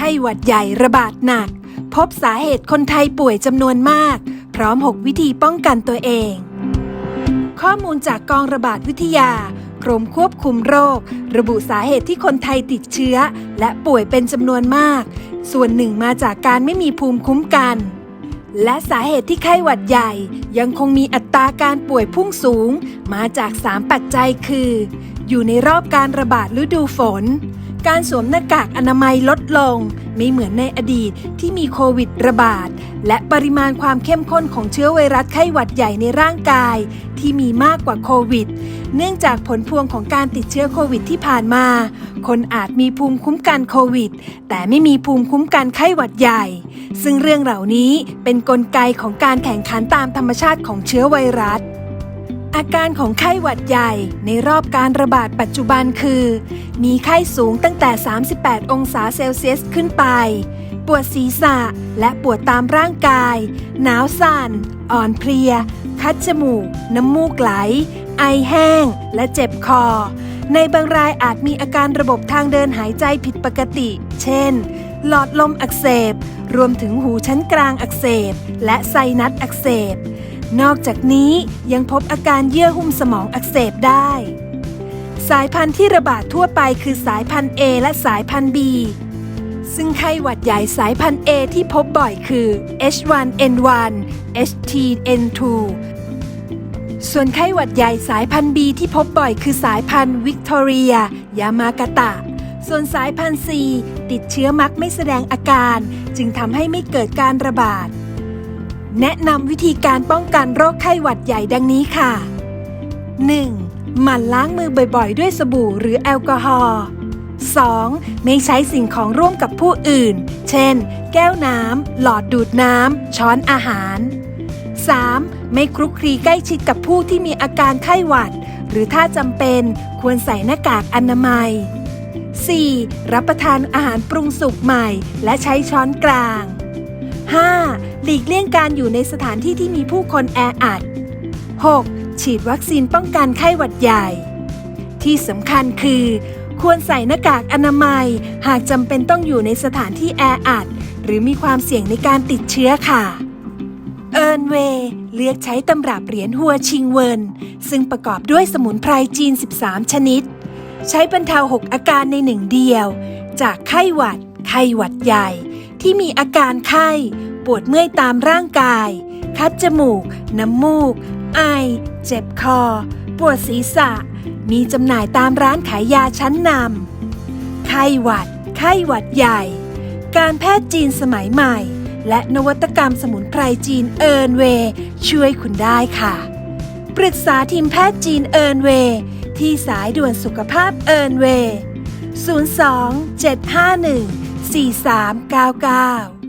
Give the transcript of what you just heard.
ข้หวัดใหญ่ระบาดหนัก พบสาเหตุคนไทยป่วยจำนวนมาก พร้อม 6 วิธีป้องกันตัวเอง ข้อมูลจากกองระบาดวิทยากรมควบคุมโรค ระบุสาเหตุที่คนไทยติดเชื้อ และป่วยเป็นจำนวนมาก ส่วนหนึ่งมาจากการไม่มีภูมิคุ้มกัน และสาเหตุที่ไข้หวัดใหญ่ ยังคงมีอัตราการป่วยพุ่งสูง มาจาก 3 ปัจจัยคือ อยู่ในรอบการระบาดฤดูฝน การสวมหน้ากากอนามัยลดลง ไม่เหมือนในอดีตที่มีโควิดระบาด และปริมาณความเข้มข้นของเชื้อไวรัสไข้หวัดใหญ่ในร่างกาย ที่มีมากกว่าโควิด เนื่องจากผลพวงของการติดเชื้อโควิดที่ผ่านมา คนอาจมีภูมิคุ้มกันโควิด แต่ไม่มีภูมิคุ้มกันไข้หวัดใหญ่ ซึ่งเรื่องเหล่านี้เป็นนกลไกของการแข่งขันตามธรรมชาติของเชื้อไวรัส อาการของไข้หวัดใหญ่ในรอบการระบาดปัจจุบันคือ มีไข้สูงตั้งแต่ 38 องศาเซลเซียสขึ้นไป ปวดศีรษะและปวดตามร่างกาย หนาวสั่น อ่อนเพลีย คัดจมูก น้ำมูกไหล ไอแห้ง และเจ็บคอ ในบางรายอาจมีอาการระบบทางเดินหายใจผิดปกติ เช่น หลอดลมอักเสบ รวมถึงหูชั้นกลางอักเสบ และไซนัสอักเสบ นอกจากนี้ยังพบอาการเยื่อหุ้มสมองอักเสบได้ สายพันธุ์ที่ระบาดทั่วไปคือสายพันธุ์ A และสายพันธุ์ B ซึ่งไข้หวัดใหญ่สายพันธุ์ A ที่พบบ่อยคือ H1N1 HTN2 ส่วนไข้หวัดใหญ่สายพันธุ์ B ที่พบบ่อยคือสายพันธุ์วิกตอเรีย ยามากาตะ ส่วนสายพันธุ์ C ติดเชื้อมักไม่แสดงอาการ จึงทำให้ไม่เกิดการระบาด แนะนำวิธีการป้องกันโรคไข้หวัดใหญ่ดังนี้ค่ะ 1. หมั่นล้างมือบ่อยๆ ด้วยสบู่หรือแอลกอฮอล์ 2. ไม่ใช้สิ่งของร่วมกับผู้อื่น เช่น แก้วน้ำ หลอดดูดน้ำ ช้อนอาหาร 3. ไม่คลุกคลีใกล้ชิดกับผู้ที่มีอาการไข้หวัด หรือถ้าจำเป็นควรใส่หน้ากากอนามัย 4. รับประทานอาหารปรุงสุกใหม่ และใช้ช้อนกลาง 5. หลีกเลี่ยงการอยู่ในสถานที่ที่มีผู้คนแออัด 6. ฉีดวัคซีนป้องกันไข้หวัดใหญ่ ที่สำคัญคือ ควรใส่หน้ากากอนามัย หากจำเป็นต้องอยู่ในสถานที่แออัด หรือมีความเสี่ยงในการติดเชื้อค่ะเอิร์นเว เลือกใช้ตำรับเหรียญหัวชิงเวิน ซึ่งประกอบด้วยสมุนไพรจีน 13 ชนิด ใช้บรรเทา 6 อาการในหนึ่งเดียว จากไข้หวัด ไข้หวัดใหญ่ ที่มีอาการไข้ ปวดเมื่อยตามร่างกาย คัดจมูก น้ำมูก ไอ เจ็บคอ ปวดศีรษะ มีจำหน่ายตามร้านขายยาชั้นนำไข้หวัด ไข้หวัดใหญ่ การแพทย์จีนสมัยใหม่ และนวัตกรรมสมุนไพรจีนเอิร์นเว ช่วยคุณได้ค่ะ ปรึกษาทีมแพทย์จีนเอิร์นเว ที่สายด่วนสุขภาพเอิร์นเวย์02 751 4399